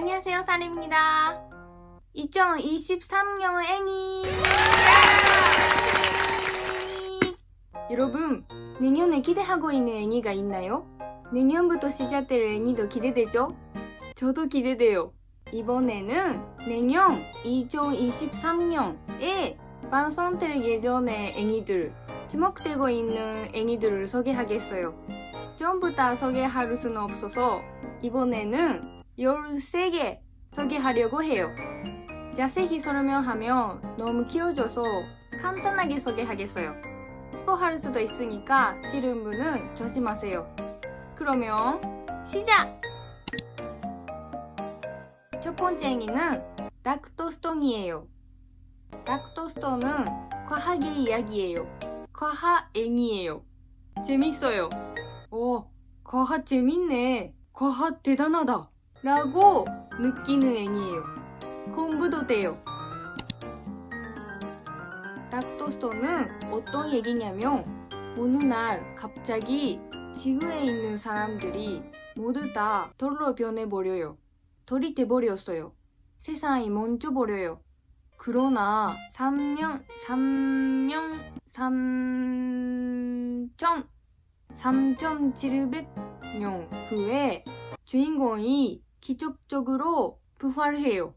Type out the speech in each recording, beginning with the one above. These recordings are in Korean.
안녕하세요, 사림입니다. 2023년 애니. 여러분, 내년에 기대하고 있는 애니가 있나요? 내년부터 시작될 애니도 기대되죠? 저도 기대돼요. 이번에는 내년 2023년에 방송될 예전의 애니들, 주목되고 있는 애니들을 소개하겠어요. 전부 다 소개할 수는 없어서 이번에는 13개 소개하려고 해요. 자세히 설명하면 너무 길어져서 간단하게 소개하겠어요. 스포할 수도 있으니까 싫은 분은 조심하세요. 그러면 시작! 첫 번째 행위는 닥터스톤이에요. 닥터스톤은 과학의 이야기예요. 과학 행위예요. 재밌어요. 오, 과학 재밌네. 과학 대단하다. 라고 느끼는 애니에요. 공부도 돼요. 닥터스톤은 어떤 얘기냐면 어느 날 갑자기 지구에 있는 사람들이 모두 다 돌로 변해버려요. 돌이 돼버렸어요. 세상이 멈춰버려요. 그러나 3년, 3년, 3점, 3,700년 후에 주인공이 기적적으로 부활해요.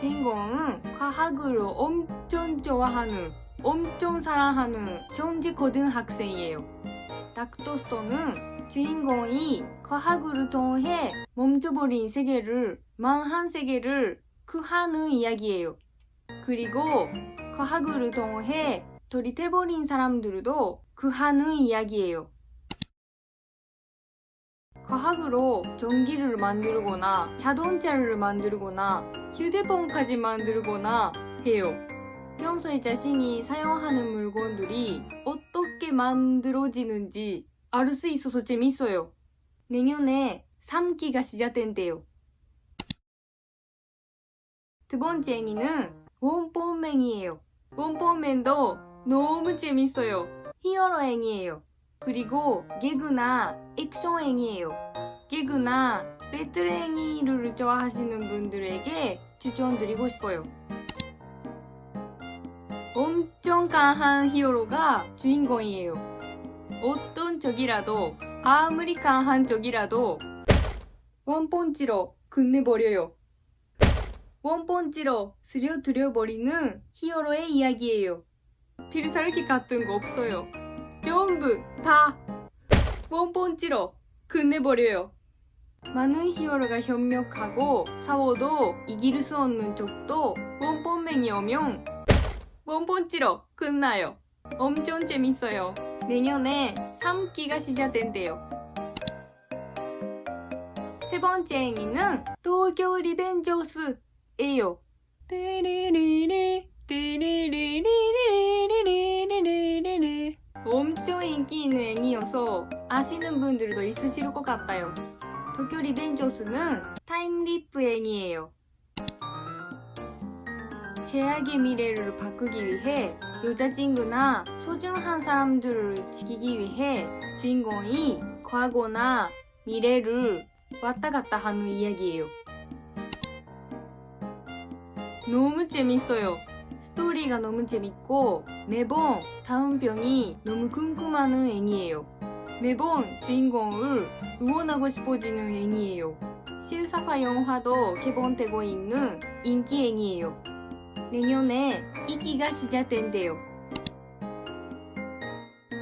주인공은 과학을 엄청 좋아하는, 엄청 사랑하는 전직 고등학생이에요. 닥터스톤은 주인공이 과학을 통해 멈춰버린 세계를, 망한 세계를 구하는 이야기예요. 그리고 과학을 통해 돌이켜버린 사람들도 구하는 이야기예요. 과학으로 전기를 만들거나 자동차를 만들거나 휴대폰까지 만들거나 해요. 평소에 자신이 사용하는 물건들이 어떻게 만들어지는지 알 수 있어서 재밌어요. 내년에 3기가 시작된대요. 두 번째 애니는 원펀맨이에요. 원펀맨도 너무 재밌어요. 히어로 애니예요. 그리고 개그나 액션 애니예요. 배틀 애니를 좋아하시는 분들에게 추천드리고 싶어요. 엄청 강한 히어로가 주인공이에요. 어떤 적이라도 아무리 강한 적이라도 원펀치로 끝내버려요. 원펀치로 쓰려들여버리는 히어로의 이야기예요. 필살기 같은 거 없어요. 전부 다 원펀치로 끝내버려요. 많은 히어로가 협력하고 싸워도 이길 수 없는 쪽도 뻔뻔맨이오면 뻔뻔찌로 끝나요. 엄청 재밌어요. 내년에 3기가 시작된대요. 세 번째 행위는 도쿄 리벤져스예요. 엄청 인기 있는 애니여서 아시는 분들도 있으실 것 같아요. 도쿄 리벤저스는 타임리프 애니예요. 제약의 미래를 바꾸기 위해 여자친구나 소중한 사람들을 지키기 위해 주인공이 과거나 미래를 왔다 갔다 하는 이야기예요. 너무 재밌어요. 스토리가 너무 재밌고 매번 다음 병이 너무 궁금하는 애니예요. 매번 주인공을 응원하고 싶어지는 애니예요. 실사파 영화도 개봉되고 있는 인기 애니예요. 내년에 2기가 시작된대요.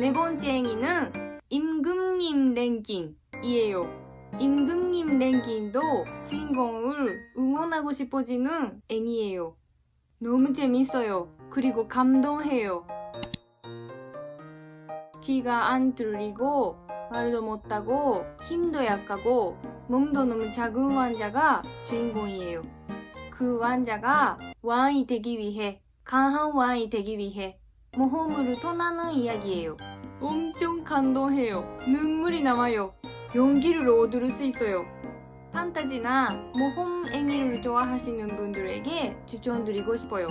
네 번째 행위는 임금님 랭킹이에요. 임금님 랭킹도 주인공을 응원하고 싶어지는 애니예요. 너무 재밌어요. 그리고 감동해요. 귀가 안 들리고 말도 못하고 힘도 약하고 몸도 너무 작은 환자가 주인공이에요. 그 환자가 왕이 되기 위해 강한 왕이 되기 위해 모험으로 떠나는 이야기예요. 엄청 감동해요. 눈물이 나와요. 용기를 얻을 수 있어요. 판타지나 모험 애니를 좋아하시는 분들에게 추천드리고 싶어요.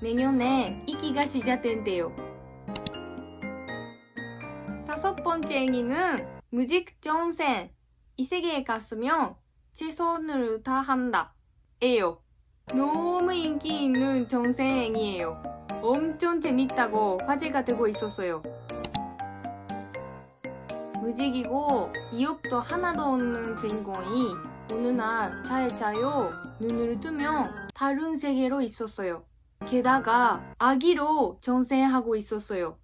내년에 2기가 시작된대요. 다섯 번째 애니는 무직 전생. 이 세계에 갔으면 최선을 다한다. 에요. 너무 인기 있는 정생이에요. 엄청 재밌다고 화제가 되고 있었어요. 무직이고 이욕도 하나도 없는 주인공이 어느 날 차에 자요 눈을 뜨면 다른 세계로 있었어요. 게다가 아기로 전생하고 있었어요.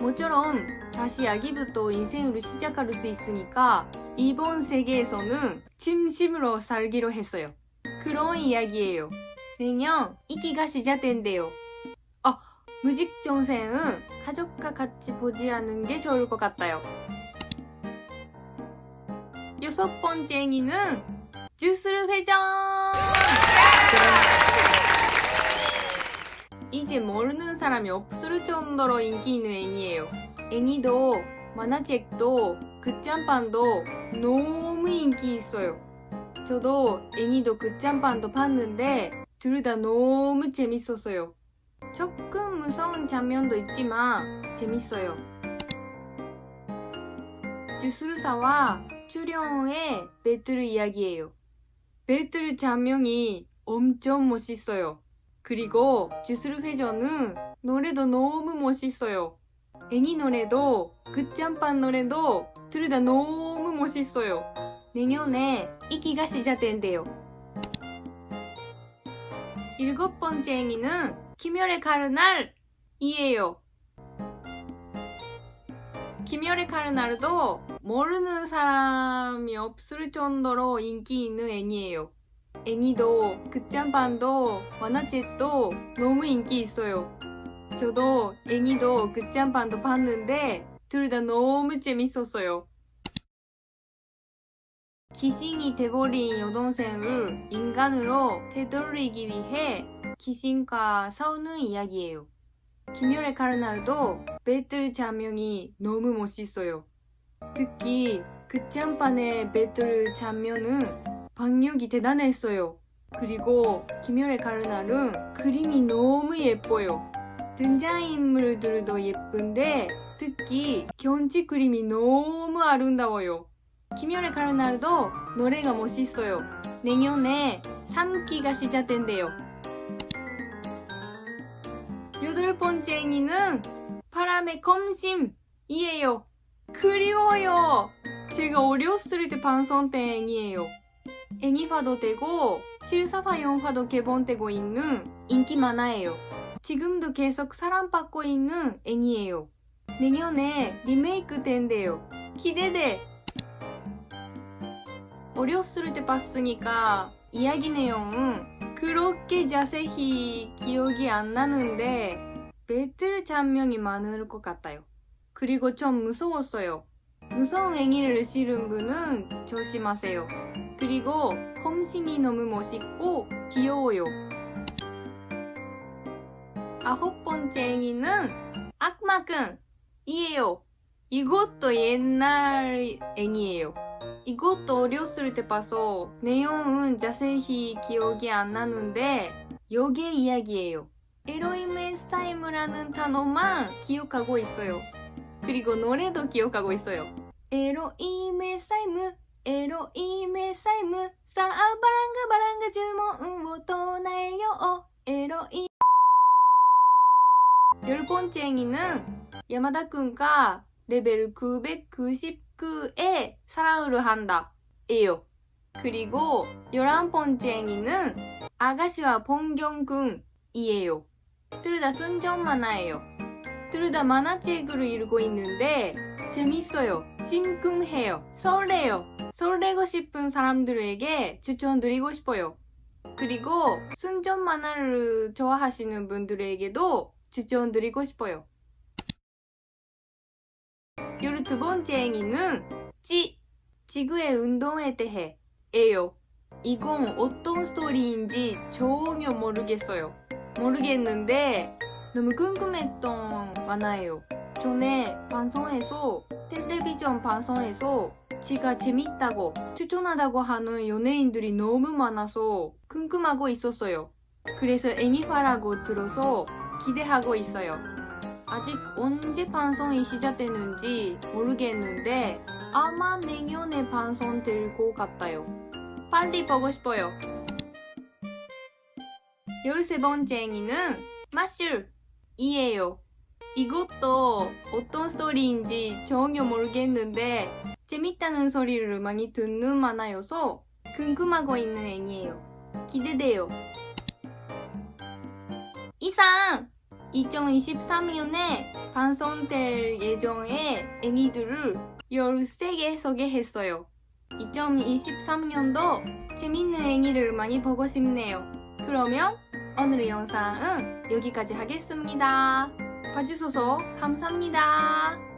모처럼 다시 아기부터 인생을 시작할 수 있으니까 이번 세계에서는 진심으로 살기로 했어요. 그런 이야기예요. 내년 이기가 시작된대요. 아, 무직 정생은 가족과 같이 보지 않는 게 좋을 것 같아요. 여섯 번째 행위는 주스를 회전! 이제 모르는 사람이 없을 정도로 인기 있는 애니예요. 애니도 만화책도 극장판도 너무 인기 있어요. 저도 애니도 극장판도 봤는데 둘 다 너무 재밌었어요. 조금 무서운 장면도 있지만 재밌어요. 주술사와 출연의 배틀 이야기예요. 배틀 장면이 엄청 멋있어요. 그리고 주술 회전은 노래도 너무 멋있어요. 애니 노래도 극장판 노래도 둘 다 너무 멋있어요. 내년에 이기가 시작된대요. 일곱 번째 행위는 김열의 카르날이에요. 김열의 카르날도 모르는 사람이 없을 정도로 인기 있는 애니예요. 애니도 극장판도 만화책도 너무 인기 있어요. 저도 애니도 극장판도 봤는데 둘 다 너무 재밌었어요. 귀신이 돼버린 여동생을 인간으로 되돌리기 위해 귀신과 싸우는 이야기예요. 김열의 카르날도 배틀 장면이 너무 멋있어요. 특히 극장판의 배틀 장면은 박력이 대단했어요. 그리고 김열의 카르날은 그림이 너무 예뻐요. 등장인물들도 예쁜데 특히 경치 그림이 너무 아름다워요. 김열의 카르날도 노래가 멋있어요. 내년에 3기가 시작된대요. 여덟 번째 행위는 바람의 검심이에요. 그리워요. 제가 어렸을 때 방송 때 행위예요. 애니화도 되고 실사화 영화도 개봉되고 있는 인기 만화예요. 지금도 계속 사랑받고 있는 애니예요. 내년에 리메이크 된대요. 기대돼! 어렸을 때 봤으니까 이야기 내용은 그렇게 자세히 기억이 안 나는데 배틀 장면이 많을 것 같아요. 그리고 좀 무서웠어요. 무서운 애니를 싫은 분은 조심하세요. 그리고 홈심이 너무 멋있고 귀여워요. 아홉 번째 애니는 악마근이에요. 이것도 옛날 애니예요. 이것도 어렸을 때 봐서 내용은 자세히 기억이 안 나는데 여기의 이야기예요. 에로임의 사이무라는 단어만 기억하고 있어요. 그리고 노래도 기억하고 있어요. 에로임의 사이무, 에로임의 사이무, 사바랑가 바랑가 주먹 떠나요. 에로임. 열 번째 행위는 야마다 군과 레벨 999에 사랑을 한다. 예요. 그리고 열한 번째 행위는 아가씨와 봉경군이에요. 둘다 순정 만화예요. 둘다 만화책을 읽고 있는데 재밌어요. 심쿵해요. 설레요. 설레고 싶은 사람들에게 추천드리고 싶어요. 그리고 순정 만화를 좋아하시는 분들에게도 추천드리고 싶어요. 열두 번째 행위는 지, 지구의 운동에 대해 예요. 이건 어떤 스토리인지 전혀 모르겠어요. 모르겠는데 너무 궁금했던 만화예요. 전에 방송에서 텔레비전 방송에서 지가 재밌다고 추천하다고 하는 연예인들이 너무 많아서 궁금하고 있었어요. 그래서 애니화라고 들어서 기대하고 있어요. 아직 언제 방송이 시작되는지 모르겠는데 아마 내년에 방송 될 것 같아요. 빨리 보고 싶어요. 13번째 애니는 마슐이에요. 이것도 어떤 스토리인지 전혀 모르겠는데 재밌다는 소리를 많이 듣는 만화여서 궁금하고 있는 애니예요. 기대돼요. 이상 2023년에 방송될 예정의 애니들을 13개 소개했어요. 2023년도 재밌는 애니를 많이 보고 싶네요. 그러면 오늘의 영상은 여기까지 하겠습니다. 봐주셔서 감사합니다.